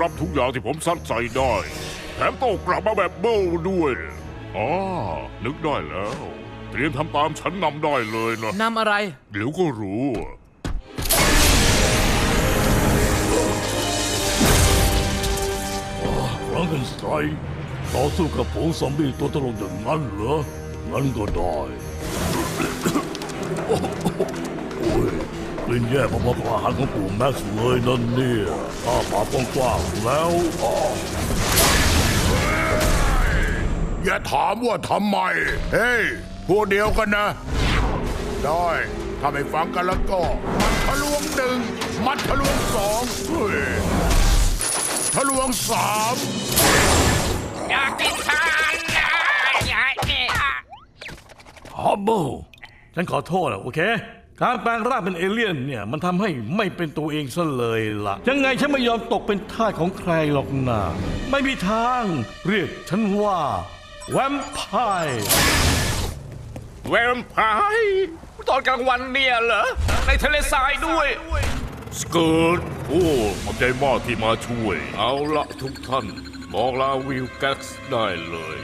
รับทุกอย่างที่ผมซัดใส่ได้ แถมโต้กลับมาแบบเบ้าด้วยอ๋อนึกได้แล้ว เตรียมทำตามฉันนำได้เลยนะนำอะไร เดี๋ยวก็รู้ฟรังเกนสไตร์ต่อสู้กับฝูงซอมบี้ตัวตลกอย่างนั้นเหรองั้นก็ได้โอ้ยก ลิ่นแย่พอๆกับอาหารของปู่แม็กซ์เลยนั่นเนี่ยอ้าปากกว้างๆแล้วอ้ออย่าถามว่าทำไม เฮ้ยพวกเดียวกันนะ ได้ ถ้าไม่ฟังกันแล้วก็ มันทะลวงหนึ่ง มันทะลวงสองเฮ้ยทะลวงสามอยากกินทานนะอยากกินฮับเบิลฉันขอโทษอะโอเค การแปลงร่างเป็นเอเลี่ยนเนี่ยมันทำให้ไม่เป็นตัวเองซะเลยล่ะ ยังไงฉันไม่ยอมตกเป็นทาสของใครหรอกนะไม่มีทางเรียกฉันว่าแวมไพร์แวมไพร์ตอนกลางวันเนี่ยเหรอ ในทะเลทรายด้วยสเกิร์ตโอ้ขอบใจมากที่มาช่วย เอาละทุกท่าน บอกลาวิลแก๊กซ์ได้เลย